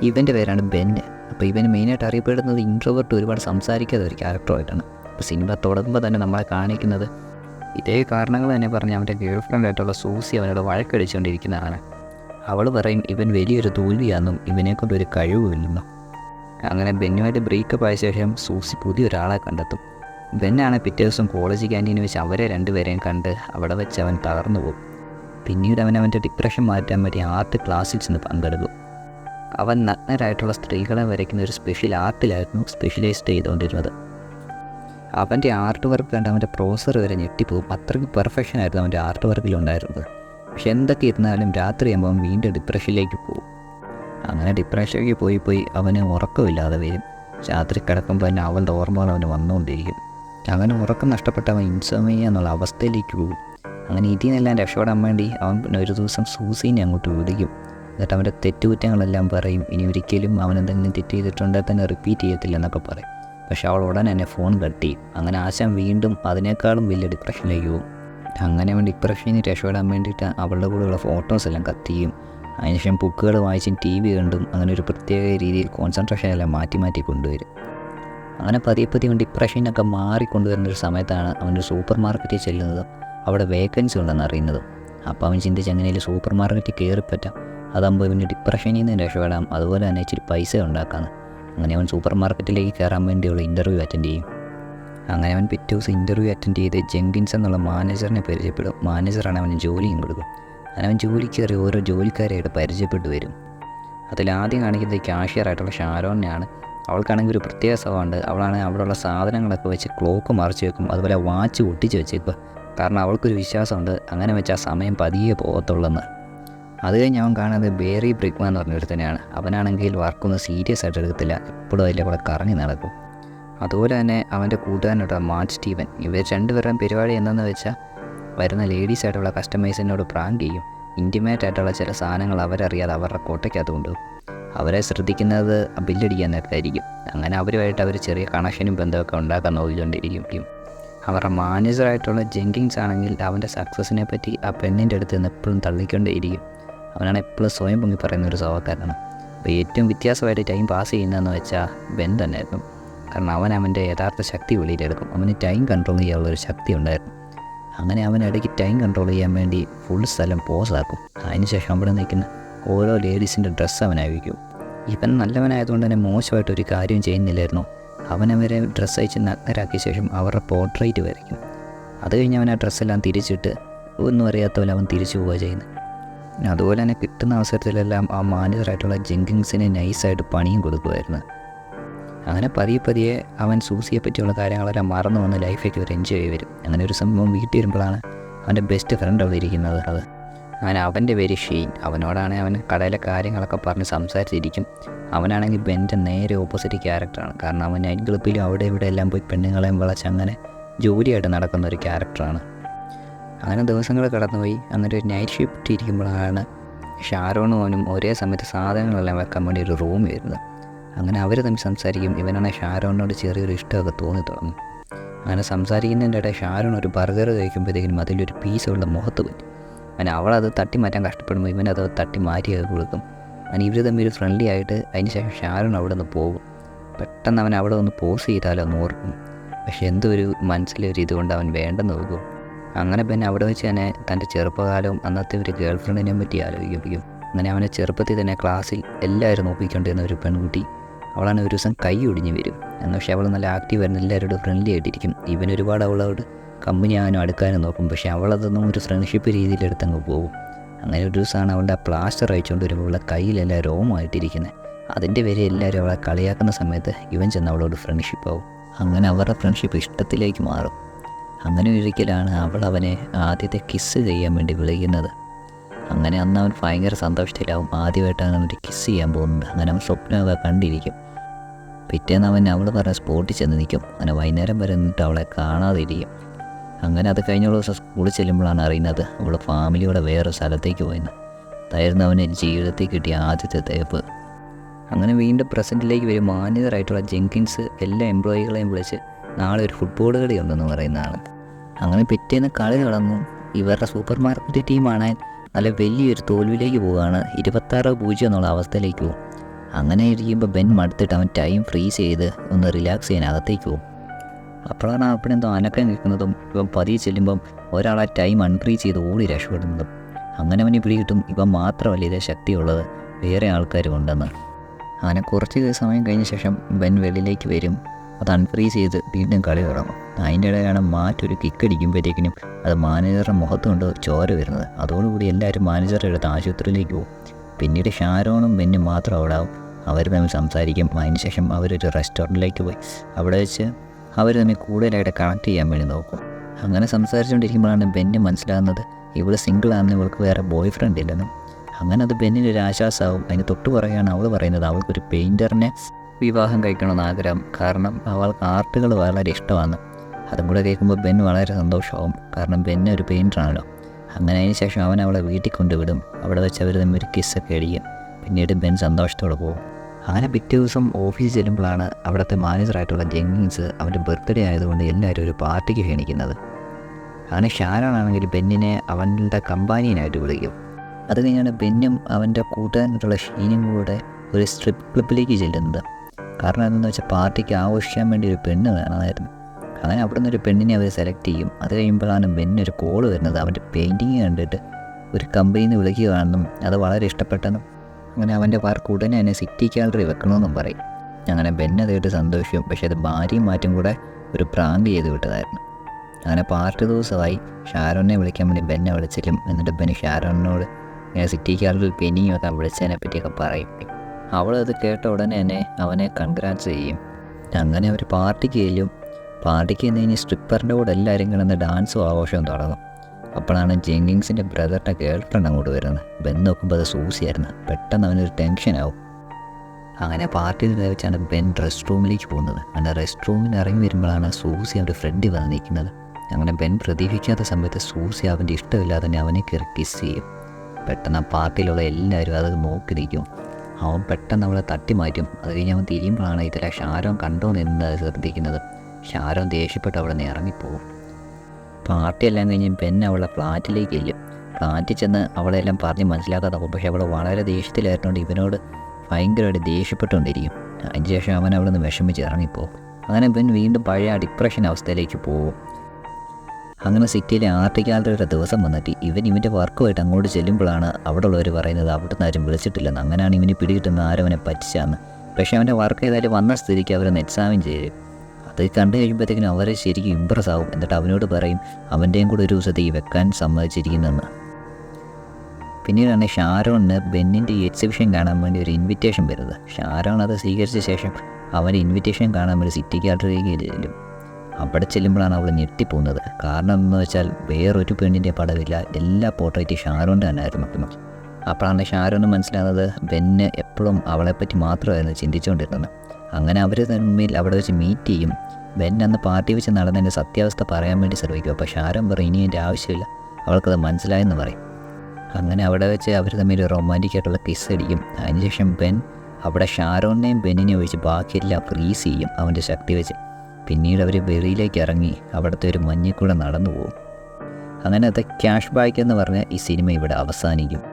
ഇവന്റെ പേരാണ് ബെന്ന്. അപ്പോൾ ഇവന് മെയിനായിട്ട് അറിയപ്പെടുന്നത് ഇൻട്രോവേർട്ട് ഒരുപാട് സംസാരിക്കാത്ത ഒരു ക്യാരക്ടറായിട്ടാണ് അപ്പോൾ സിനിമ തുടങ്ങുമ്പോൾ തന്നെ നമ്മളെ കാണിക്കുന്നത് ഇതേ കാരണങ്ങൾ തന്നെ പറഞ്ഞ് അവന്റെ ഗേൾ ഫ്രണ്ടായിട്ടുള്ള സൂസി അവനോട് വഴക്കടിച്ചുകൊണ്ടിരിക്കുന്നതാണ് അവൾ പറയും ഇവൻ വലിയൊരു തോൽവിയാണെന്നും ഇവനെക്കൊണ്ട് ഒരു കഴിവുമില്ലെന്നും. അങ്ങനെ ബെന്നുമായിട്ട് ബ്രേക്കപ്പ് ആയ ശേഷം സൂസി പുതിയൊരാളെ കണ്ടെത്തും. ബെന്നാണ് പിറ്റേ ദിവസം കോളേജ് ക്യാന്റീനിൽ വെച്ച് അവരെ രണ്ടുപേരെയും കണ്ട് അവിടെ വെച്ച് അവൻ തകർന്നു പോകും. പിന്നീട് അവൻ അവന്റെ ഡിപ്രഷൻ മാറ്റാൻ വേണ്ടി ആർട്ട് ക്ലാസ്സിൽ ചെന്ന് പങ്കെടുക്കും. അവൻ നഗ്നരായിട്ടുള്ള സ്ത്രീകളെ വരയ്ക്കുന്ന ഒരു സ്പെഷ്യൽ ആർട്ടിലായിരുന്നു സ്പെഷ്യലൈസ്ഡ് ചെയ്തുകൊണ്ടിരുന്നത്. അവന്റെ ആർട്ട് വർക്ക് കണ്ട് അവന്റെ പ്രോസർ വരെ ഞെട്ടിപ്പോകും. അത്രയ്ക്ക് പെർഫെക്ഷൻ ആയിരുന്നു അവന്റെ ആർട്ട് വർക്കിലുണ്ടായിരുന്നത് പക്ഷെ എന്തൊക്കെ ഇരുന്നാലും രാത്രിയാകുമ്പോൾ അവൻ വീണ്ടും ഡിപ്രഷനിലേക്ക് പോകും. അങ്ങനെ ഡിപ്രഷനിലേക്ക് പോയി പോയി അവന് ഉറക്കമില്ലാതെ വരും. രാത്രി കിടക്കുമ്പോൾ തന്നെ അവളുടെ ഓർമ്മകൾ അവന് വന്നുകൊണ്ടിരിക്കും. അങ്ങനെ ഉറക്കം നഷ്ടപ്പെട്ട അവൻ ഇൻസോമിയ എന്നുള്ള അവസ്ഥയിലേക്ക് പോകും. അങ്ങനെ ഇതിൽ നിന്നെല്ലാം രക്ഷപ്പെടാൻ വേണ്ടി അവൻ ഒരു ദിവസം സൂസീനെ അങ്ങോട്ട് വിളിക്കും. എന്നിട്ട് അവന്റെ തെറ്റുകുറ്റങ്ങളെല്ലാം പറയും. ഇനി ഒരിക്കലും അവൻ എന്തെങ്കിലും തെറ്റ് ചെയ്തിട്ടുണ്ടെങ്കിൽ തന്നെ റിപ്പീറ്റ് ചെയ്യത്തില്ല എന്നൊക്കെ പറയും. പക്ഷെ അവൾ ഉടനെ എന്നെ ഫോൺ കട്ട്. ചെയ്യും അങ്ങനെ ആശാൻ വീണ്ടും അതിനേക്കാളും വലിയ ഡിപ്രഷനിലേക്ക് പോകും. അങ്ങനെ അവൻ ഡിപ്രഷനിൽ രക്ഷപ്പെടാൻ വേണ്ടിയിട്ട് അവളുടെ കൂടെയുള്ള ഫോട്ടോസ് എല്ലാം കത്തിയും. അതിനുശേഷം ബുക്കുകൾ വായിച്ചും ടി വി കണ്ടും അങ്ങനെ ഒരു പ്രത്യേക രീതിയിൽ കോൺസെൻട്രേഷൻ എല്ലാം മാറ്റി മാറ്റി കൊണ്ടുവരും. അങ്ങനെ പതിയെ പതിയെ ഡിപ്രഷനൊക്കെ മാറിക്കൊണ്ടുവരുന്ന ഒരു സമയത്താണ് അവന്റെ സൂപ്പർ മാർക്കറ്റിൽ ചെല്ലുന്നതും അവിടെ വേക്കൻസി ഉണ്ടെന്ന് അറിയുന്നതും. അപ്പോൾ അവൻ ചിന്തിച്ച് എങ്ങനെയും സൂപ്പർ മാർക്കറ്റിൽ കയറിപ്പറ്റാം. അതാകുമ്പോൾ ഇവന് ഡിപ്രഷനിൽ നിന്ന് രക്ഷപ്പെടാം. അതുപോലെ തന്നെ ഇച്ചിരി പൈസ ഉണ്ടാക്കാമെന്ന് അങ്ങനെ അവൻ സൂപ്പർ മാർക്കറ്റിലേക്ക് കയറാൻ വേണ്ടിയുള്ള ഇന്റർവ്യൂ അറ്റൻഡ് ചെയ്യും. അങ്ങനെ അവൻ പിറ്റേ ദിവസം ഇന്റർവ്യൂ അറ്റൻഡ് ചെയ്ത് ജെങ്കിൻസ് എന്നുള്ള മാനേജറിനെ പരിചയപ്പെടും. മാനേജറാണ് അവന് ജോലിയും കൊടുക്കും. അങ്ങനെ അവൻ ജോലിക്ക് കയറി ഓരോ ജോലിക്കാരെയായിട്ട് പരിചയപ്പെട്ടു വരും. അതിൽ ആദ്യം കാണിക്കുന്നത് ക്യാഷ്യറായിട്ടുള്ള ഷാരോണിനെയാണ്. അവൾക്കാണെങ്കിൽ ഒരു പ്രത്യേക സ്വഭാവമുണ്ട്. അവളാണെങ്കിൽ അവിടെയുള്ള സാധനങ്ങളൊക്കെ വെച്ച് ക്ലോക്ക് മറിച്ച് വെക്കും. അതുപോലെ വാച്ച് ഒട്ടിച്ച് വെച്ചേക്കുക കാരണം അവൾക്കൊരു വിശ്വാസമുണ്ട്. അങ്ങനെ വെച്ചാൽ സമയം പതിയെ പോകത്തുള്ളെന്ന്. അത് കഴിഞ്ഞ് അവൻ കാണുന്നത് ബേറി ബ്രിഗ്മാൻ എന്ന് പറഞ്ഞൊരുത്തനെയാണ് അവനാണെങ്കിൽ വർക്കൊന്നും സീരിയസ് ആയിട്ട് എടുക്കത്തില്ല. എപ്പോഴും അതിന്റെ കൂടെ കറങ്ങി നടക്കും. അതുപോലെ തന്നെ അവന്റെ കൂട്ടുകാരനോട് മാർച്ച് സ്റ്റീവൻ. ഇവർ രണ്ടുപേരുടെയും പരിപാടി എന്താണെന്ന് വെച്ചാൽ വരുന്ന ലേഡീസ് ആയിട്ടുള്ള കസ്റ്റമേഴ്സിനോട് പ്രാങ്ക് ചെയ്യും. ഇന്റിമേറ്റ് ആയിട്ടുള്ള ചില സാധനങ്ങൾ അവരറിയാതെ അവരുടെ കോട്ടയ്ക്കകത്ത് കൊണ്ടുപോകും. അവരെ ശ്രദ്ധിക്കുന്നത് ബില്ലടിക്കാൻ നേരത്തായിരിക്കും. അങ്ങനെ അവരുമായിട്ട് അവർ ചെറിയ കണക്ഷനും ബന്ധമൊക്കെ ഉണ്ടാക്കാൻ നോക്കിക്കൊണ്ടിരിക്കും അവരുടെ മാനേജറായിട്ടുള്ള ജെങ്കിങ്സ് ആണെങ്കിൽ അവന്റെ സക്സസ്സിനെ പറ്റി ആ പെണ്ണിന്റെ അടുത്ത് നിന്ന് എപ്പോഴും തള്ളിക്കൊണ്ടേയിരിക്കും. അവനാണ് എപ്പോഴും സ്വയം പൊങ്ങി പറയുന്ന ഒരു സ്വഭാവക്കാരനാണ്. അപ്പോൾ ഏറ്റവും വ്യത്യാസമായിട്ട് ടൈം പാസ് ചെയ്യുന്നതെന്ന് വെച്ചാൽ ബെൻ തന്നെയായിരുന്നു. കാരണം അവൻ അവന്റെ യഥാർത്ഥ ശക്തി വെളിയിലെടുക്കും. അവന് ടൈം കൺട്രോൾ ചെയ്യാനുള്ള ഒരു ശക്തി ഉണ്ടായിരുന്നു. അങ്ങനെ അവൻ ഇടയ്ക്ക് ടൈം കൺട്രോൾ ചെയ്യാൻ വേണ്ടി ഫുൾ സ്ഥലം പോസാക്കും അതിനുശേഷം അവിടെ നിൽക്കുന്ന ഓരോ ലേഡീസിന്റെ ഡ്രസ്സ് അവൻ അയക്കും ഇവൻ നല്ലവനായതുകൊണ്ട് തന്നെ മോശമായിട്ട് ഒരു കാര്യം ചെയ്യുന്നില്ലായിരുന്നു അവനവരെ ഡ്രസ്സ് അയച്ച് നഗ്നരാക്കിയ ശേഷം അവരുടെ പോർട്രേറ്റ് വരയ്ക്കും. അത് കഴിഞ്ഞ് അവൻ ആ ഡ്രസ്സെല്ലാം തിരിച്ചിട്ട് ഒന്നും അറിയാത്ത പോലെ അവൻ തിരിച്ചു പോവുക ചെയ്യുന്നത് അതുപോലെ തന്നെ കിട്ടുന്ന അവസരത്തിലെല്ലാം ആ മാനേജറായിട്ടുള്ള ജെങ്കിങ്സിന് നൈസായിട്ട് പണിയും കൊടുക്കുമായിരുന്നു. അങ്ങനെ പതിയെ പതിയെ അവൻ സൂസിയെ പറ്റിയുള്ള കാര്യങ്ങളെല്ലാം മറന്നു വന്ന് ലൈഫേക്ക് ഒരു എൻജോയ് വരും. അങ്ങനെ ഒരു സംഭവം വീട്ടിൽ വരുമ്പോഴാണ് അവന്റെ ബെസ്റ്റ് ഫ്രണ്ട് അവിടെ ഇരിക്കുന്നത്. അത് അങ്ങനെ അവന്റെ പേര് ഷെയ്ൻ. അവനോടാണ് അവൻ കടയിലെ കാര്യങ്ങളൊക്കെ പറഞ്ഞ് സംസാരിച്ചിരിക്കും. അവനാണെങ്കിൽ ബെന്റെ നേരെ ഓപ്പോസിറ്റ് ക്യാരക്ടറാണ് കാരണം അവൻ നൈറ്റ് ക്ലബ്ബിലും അവിടെ ഇവിടെ എല്ലാം പോയി പെണ്ണുങ്ങളെയും വിളച്ച് അങ്ങനെ ജോലിയായിട്ട് നടക്കുന്ന ഒരു ക്യാരക്ടറാണ് അങ്ങനെ ദിവസങ്ങൾ കടന്നുപോയി. ഒരു നൈറ്റ് ഷിഫ്റ്റ് ഇരിക്കുമ്പോഴാണ് ഷാരോണും അവനും ഒരേ സമയത്ത് സാധനങ്ങളെല്ലാം വെക്കാൻ വേണ്ടി ഒരു റൂം വരുന്നത്. അങ്ങനെ അവർ തമ്മിൽ സംസാരിക്കും. ഇവനാണ് ഷാരോണിനോട് ചെറിയൊരു ഇഷ്ടമൊക്കെ തോന്നി തുടങ്ങും. അങ്ങനെ സംസാരിക്കുന്നതിന്റെ ഇടയിൽ ഷാരോൺ ഒരു ബർഗർ കഴിക്കുമ്പോഴത്തേക്കും അതിലൊരു പീസ് അവളുടെ മുഖത്ത് പറ്റും. അങ്ങനെ അവളത് തട്ടി മാറ്റാൻ കഷ്ടപ്പെടുമ്പോൾ ഇവനത് തട്ടി മാറ്റിയൊക്കെ കൊടുക്കും. അങ്ങനെ ഇവർ തമ്മിൽ ഫ്രണ്ട്ലി ആയിട്ട് അതിന് ശേഷം ഷാരോൺ അവിടെ നിന്ന് പോകും. പെട്ടെന്ന് അവൻ അവിടെ ഒന്ന് പോസ് ചെയ്താലോ എന്ന് ഓർക്കും. പക്ഷെ എന്തോ ഒരു മനസ്സിലൊരു ഇതുകൊണ്ട് അവൻ വേണ്ടെന്ന് നോക്കും. അങ്ങനെ പിന്നെ അവിടെ വെച്ച് തന്നെ തന്റെ ചെറുപ്പകാലവും അന്നത്തെ ഒരു ഗേൾ ഫ്രണ്ടിനെ പറ്റി ആലോചിക്കും അങ്ങനെ അവനെ ചെറുപ്പത്തിൽ തന്നെ ക്ലാസ്സിൽ എല്ലാവരും നോക്കിക്കൊണ്ടിരുന്ന ഒരു പെൺകുട്ടി അവളാണ് ഒരു ദിവസം കൈ ഒടിഞ്ഞ് വരും. എന്ന് പക്ഷേ അവൾ നല്ല ആക്റ്റീവ് ആയിരുന്നു എല്ലാവരോടും ഫ്രണ്ട്ലി ആയിട്ടിരിക്കും. ഇവൻ ഒരുപാട് അവളോട് കമ്പനി ആകാനും അടുക്കാനും നോക്കും. പക്ഷേ അവളതൊന്നും ഒരു ഫ്രണ്ട്ഷിപ്പ് രീതിയിൽ എടുത്തങ്ങ് പോകും. അങ്ങനെ ഒരു ദിവസമാണ് അവളുടെ പ്ലാസ്റ്റർ അയച്ചുകൊണ്ട് വരുമ്പോൾ അവളുടെ കയ്യിലെല്ലാം രോമമായിട്ടിരിക്കുന്നത് അതിന്റെ പേര് എല്ലാവരും അവളെ കളിയാക്കുന്ന സമയത്ത് ഇവൻ ചെന്ന് അവളോട് ഫ്രണ്ട്ഷിപ്പ് ആവും. അങ്ങനെ അവരുടെ ഫ്രണ്ട്ഷിപ്പ് ഇഷ്ടത്തിലേക്ക് മാറും. അങ്ങനെ ഒരിക്കലാണ് അവൾ അവനെ ആദ്യത്തെ കിസ്സ് ചെയ്യാൻ വേണ്ടി വിളിക്കുന്നത്. അങ്ങനെ അന്ന് അവൻ ഭയങ്കര സന്തോഷത്തിലാവും. ആദ്യമായിട്ടാണ് ഒരു കിസ്സ് ചെയ്യാൻ പോകുന്നത് അങ്ങനെ അവൻ സ്വപ്നമൊക്കെ കണ്ടിരിക്കും. പിറ്റേന്ന് അവൻ അവൾ പറഞ്ഞ സ്പോട്ടിൽ ചെന്ന് നിൽക്കും. അങ്ങനെ വൈകുന്നേരം വരെ നിന്നിട്ട് അവളെ കാണാതിരിക്കും. അങ്ങനെ അത് കഴിഞ്ഞുള്ള ദിവസം സ്കൂളിൽ ചെല്ലുമ്പോഴാണ് അറിയുന്നത് അവൾ ഫാമിലിയോടെ വേറെ സ്ഥലത്തേക്ക് പോയെന്ന്. അതായിരുന്നു അവന് ജീവിതത്തിൽ കിട്ടിയ ആദ്യത്തെ തേപ്പ്. അങ്ങനെ വീണ്ടും പ്രസന്റിലേക്ക് വരും. മാന്യതരായിട്ടുള്ള ജെങ്കിൻസ് എല്ലാ എംപ്ലോയികളെയും വിളിച്ച് നാളെ ഒരു ഫുട്ബോൾ കളി ഉണ്ടെന്ന് പറയുന്നതാണ് അങ്ങനെ പിറ്റേന്ന് കളി നടന്നു. ഇവരുടെ സൂപ്പർ മാർക്കറ്റ് ടീമാണ് നല്ല വലിയൊരു തോൽവിയിലേക്ക് പോവുകയാണ്. ഇരുപത്താറ് പൂജ്യം എന്നുള്ള അവസ്ഥയിലേക്ക് പോകും അങ്ങനെ ഇരിക്കുമ്പോൾ ബെൻ മടുത്തിട്ട് അവൻ ടൈം ഫ്രീസ് ചെയ്ത് ഒന്ന് റിലാക്സ് ചെയ്യാൻ അകത്തേക്ക് പോകും അപ്പോഴാണ് അവിടെ എന്തോ അനക്കം നിൽക്കുന്നതും ഇവൻ പതിയെ ചെല്ലുമ്പം ഒരാളെ ടൈം അൺഫ്രീസ് ചെയ്ത് ഓടി രക്ഷപ്പെടുന്നതും. അങ്ങനെ അവന് പിടികിട്ടും ഇവൻ മാത്രമല്ല ഇതേ ശക്തിയുള്ളത്. വേറെ ആൾക്കാരും ഉണ്ടെന്ന്. അങ്ങനെ കുറച്ച് സമയം കഴിഞ്ഞ ശേഷം ബെൻ വെളിയിലേക്ക് വരും. അത് അൺഫ്രീസ് ചെയ്ത് വീണ്ടും കളി തുടങ്ങും. അതിന്റെ ഇടയിലാണ് മാറ്റൊരു കിക്ക് അടിക്കുമ്പോഴത്തേക്കിനും അത് മാനേജറുടെ മുഖത്ത് കൊണ്ട് ചോര വരുന്നത്. അതോടുകൂടി എല്ലാവരും മാനേജറുടെ അടുത്ത് ആശുപത്രിയിലേക്ക് പോകും. പിന്നീട് ഷാരോണും ബെന്നും മാത്രം അവിടെ ആവും. അവർ തമ്മിൽ സംസാരിക്കും. അതിനുശേഷം അവരൊരു റെസ്റ്റോറന്റിലേക്ക് പോയി. അവിടെ വെച്ച് അവർ തമ്മിൽ കൂടുതലായിട്ട് കണക്ട് ചെയ്യാൻ വേണ്ടി നോക്കും. അങ്ങനെ സംസാരിച്ചുകൊണ്ടിരിക്കുമ്പോഴാണ് ബെന്ന് മനസ്സിലാകുന്നത് ഇവൾ സിംഗിളാണെന്ന് ഇവൾക്ക് വേറെ ബോയ് ഫ്രണ്ട് ഇല്ലെന്നും. അങ്ങനെ അത് ബെന്നിന് ഒരു ആശ്വാസമാവും. അതിന് തൊട്ട് പറയുകയാണ് അവൾ പറയുന്നത്. അവൾക്കൊരു പെയിന്ററിനെ വിവാഹം കഴിക്കണമെന്ന് ആഗ്രഹം. കാരണം അവൾക്ക് ആർട്ടുകൾ വളരെ ഇഷ്ടമാണ്. അതും കൂടെ കേൾക്കുമ്പോൾ ബെൻ വളരെ സന്തോഷമാവും. കാരണം ബെൻ ഒരു പെയിന്ററാണല്ലോ അങ്ങനെ അതിന് ശേഷം അവൻ അവളെ വീട്ടിൽ കൊണ്ടുവിടും. അവിടെ വെച്ച് അവർ തമ്മിൽ ഒരു കിസ്സൊക്കെ അടിക്കും. പിന്നീട് ബെൻ സന്തോഷത്തോടെ പോകും. അങ്ങനെ പിറ്റേ ദിവസം ഓഫീസിൽ ചെല്ലുമ്പോഴാണ് അവിടുത്തെ മാനേജറായിട്ടുള്ള ജെങ്ങിൻസ് അവന്റെ ബർത്ത്ഡേ ആയതുകൊണ്ട് എല്ലാവരും ഒരു പാർട്ടിക്ക് ക്ഷണിക്കുന്നത്. അങ്ങനെ ഷാരോണാണെങ്കിൽ ബെന്നിനെ അവന്റെ കമ്പാനിയനായിട്ട് വിളിക്കും. അത് കഴിഞ്ഞാണ് ബെന്നും അവന്റെ കൂട്ടുകാരനായിട്ടുള്ള ഷീനും കൂടെ ഒരു സ്ട്രിപ്പ് ക്ലബിലേക്ക് ചെല്ലുന്നത്. കാരണം എന്തെന്ന് വെച്ചാൽ പാർട്ടിക്ക് ആഘോഷിക്കാൻ വേണ്ടി ഒരു പെണ്ണ് വേണമായിരുന്നു. അങ്ങനെ അവിടെ നിന്നൊരു പെണ്ണിനെ അവർ സെലക്ട് ചെയ്യും. അത് കഴിയുമ്പോഴാണ് ബെന്നിനൊരു കോൾ വരുന്നത്. അവന്റെ പെയിന്റിങ് കണ്ടിട്ട് ഒരു കമ്പനിയിൽ നിന്ന് വിളിക്കുകയാണെന്നും അത് വളരെ ഇഷ്ടപ്പെട്ടെന്നും അങ്ങനെ അവന്റെ വർക്ക് ഉടനെ തന്നെ സിറ്റി ഗാലറി വെക്കണമെന്നും പറയും. അങ്ങനെ ബെൻ അത് കേട്ട് സന്തോഷിക്കും. പക്ഷേ അത് ഭാര്യയും മാറ്റും കൂടെ ഒരു പ്രാങ്ക് ചെയ്ത് വിട്ടതായിരുന്നു. അങ്ങനെ പാർട്ടി ദിവസമായി ഷാരോനെ വിളിക്കാൻ വേണ്ടി ബെന്നെ വിളിച്ചിട്ടും എന്നിട്ട് ബെൻ ഷാരോനോട് ഇങ്ങനെ സിറ്റി ഗാലറിയിൽ പെയിന്റിങ് വെക്കാൻ വിളിച്ചതിനെ പറ്റിയൊക്കെ പറയും. അവളത് കേട്ട ഉടനെ തന്നെ അവനെ കൺഗ്രാറ്റ് ചെയ്യും. അങ്ങനെ അവർ പാർട്ടിക്ക് ചെല്ലും. പാർട്ടിക്ക് ചെന്ന് കഴിഞ്ഞ് സ്ട്രിപ്പറിന്റെ കൂടെ എല്ലാവരും കിടന്ന് ഡാൻസും ആഘോഷവും തുടങ്ങും. അപ്പോഴാണ് ജെങ്കിങ്സിന്റെ ബ്രദറിന്റെ ഗേൾ ഫ്രണ്ട് അങ്ങോട്ട് വരുന്നത്. ബെൻ നോക്കുമ്പോൾ അത് സൂസിയായിരുന്നു. പെട്ടെന്ന് അവനൊരു ടെൻഷനാവും അങ്ങനെ പാർട്ടിയിൽ വെച്ചാണ് ബെൻ റെസ്റ്റ് റൂമിലേക്ക് പോകുന്നത്. അങ്ങനെ റെസ്റ്റ് റൂമിൽ ഇറങ്ങി വരുമ്പോഴാണ് സൂസി അവന്റെ ഫ്രണ്ടിൽ വന്ന് നിൽക്കുന്നത്. അങ്ങനെ ബെൻ പ്രതീക്ഷിക്കാത്ത സമയത്ത് സൂസി അവന്റെ ഇഷ്ടമില്ലാതെ തന്നെ അവനെ കയറി കിസ് ചെയ്യും. പെട്ടെന്ന് ആ പാർട്ടിയിലുള്ള എല്ലാവരും അത് നോക്കി നിൽക്കും. അവൻ പെട്ടെന്ന് അവളെ തട്ടി മാറ്റും. അത് കഴിഞ്ഞ് അവൻ തിരിയുമ്പോഴാണ് ഇതിലെ ഷാരോൻ കണ്ടോ നിന്ന് ശ്രദ്ധിക്കുന്നത്. ഷാരോൻ ദേഷ്യപ്പെട്ട് അവിടെ നിന്ന് ഇറങ്ങിപ്പോകും. പാർട്ടിയെല്ലാം കഴിഞ്ഞ് പെൻ അവളെ ഫ്ലാറ്റിലേക്ക് ഇല്ലും ഫ്ലാറ്റിൽ ചെന്ന് അവളെല്ലാം പറഞ്ഞ് മനസ്സിലാക്കാതെ പോകും പക്ഷേ അവൾ വളരെ ദേഷ്യത്തിലായിരുന്നുകൊണ്ട് ഇവനോട് ഭയങ്കരമായിട്ട് ദേഷ്യപ്പെട്ടുകൊണ്ടിരിക്കും. അതിന് ശേഷം അവൻ അവിടെ നിന്ന് വിഷമിച്ച് ഇറങ്ങിപ്പോകും. അങ്ങനെ പെൻ വീണ്ടും പഴയ ഡിപ്രഷൻ അവസ്ഥയിലേക്ക് പോകും. അങ്ങനെ സിറ്റിയിലെ ആർട്ട് ഒരു ദിവസം വന്നിട്ട് ഇവൻ ഇവന്റെ വർക്കുമായിട്ട് അങ്ങോട്ട് ചെല്ലുമ്പോഴാണ് അവിടെ ഉള്ളവർ പറയുന്നത് അവിടുന്ന് ആരും വിളിച്ചിട്ടില്ലെന്ന്. അങ്ങനെയാണ് ഇവന് പിടികിട്ടുന്ന ആരവനെ പറ്റിച്ചാന്ന് പക്ഷേ അവന്റെ വർക്ക് ഏതായാലും വന്ന സ്ഥിതിക്ക് അവരൊന്ന് എക്സാമിൻ ചെയ്യും. അത് കണ്ടു കഴിയുമ്പോഴത്തേക്കിനും അവരെ ശരിക്കും ഇമ്പ്രസ് ആവും. എന്നിട്ട് അവനോട് പറയും അവന്റെയും കൂടെ ഒരു ദിവസത്തേക്ക് വെക്കാൻ സമ്മതിച്ചിരിക്കുന്നെന്ന്. പിന്നീടാണ് ഷാരോണിന് ബെന്നിന്റെ എക്സിബിഷൻ കാണാൻ വേണ്ടി ഒരു ഇൻവിറ്റേഷൻ വരുന്നത്. ഷാരോൺ അത് സ്വീകരിച്ച ശേഷം അവന്റെ ഇൻവിറ്റേഷൻ കാണാൻ വേണ്ടി സിറ്റി ഗാലറിയിലേക്ക് ചെല്ലും. അവിടെ ചെല്ലുമ്പോഴാണ് അവൾ ഞെട്ടിപ്പോകുന്നത്. കാരണം എന്ന് വെച്ചാൽ വേറൊരു പെണ്ണിന്റെ പടവില്ല. എല്ലാ പോർട്രേറ്റ് ഷാരോന്റെ തന്നെ ആയിരുന്നു അപ്പോഴാണ് ഷാരോന് മനസ്സിലാകുന്നത് ബെന്ന് എപ്പോഴും അവളെപ്പറ്റി മാത്രമായിരുന്നു ചിന്തിച്ചുകൊണ്ടിരുന്നത്. അങ്ങനെ അവർ തമ്മിൽ അവിടെ വെച്ച് മീറ്റ് ചെയ്യും. ബെൻ അന്ന് പാർട്ടി വെച്ച് നടന്നതിന്റെ സത്യാവസ്ഥ പറയാൻ വേണ്ടി ശ്രമിക്കും. അപ്പോൾ ഷാരോൻ പറയും ഇനി എന്റെ ആവശ്യമില്ല. അവൾക്കത് മനസ്സിലായെന്ന് പറയും. അങ്ങനെ അവിടെ വെച്ച് അവർ തമ്മിൽ റൊമാന്റിക് ആയിട്ടുള്ള കിസ് അടിക്കും. അതിനുശേഷം ബെൻ അവിടെ ഷാരോനെയും ബെന്നിനെയും ഒഴിച്ച് ബാക്കിയെല്ലാം ഫ്രീസ് ചെയ്യും അവന്റെ ശക്തി വെച്ച്. പിന്നീട് അവർ വെളിയിലേക്ക് ഇറങ്ങി അവിടുത്തെ ഒരു മഞ്ഞിൽ കൂടെ നടന്നു പോകും അങ്ങനെ അത് ക്യാഷ് ബാക്ക് എന്ന് പറഞ്ഞ ഈ സിനിമ ഇവിടെ അവസാനിക്കും.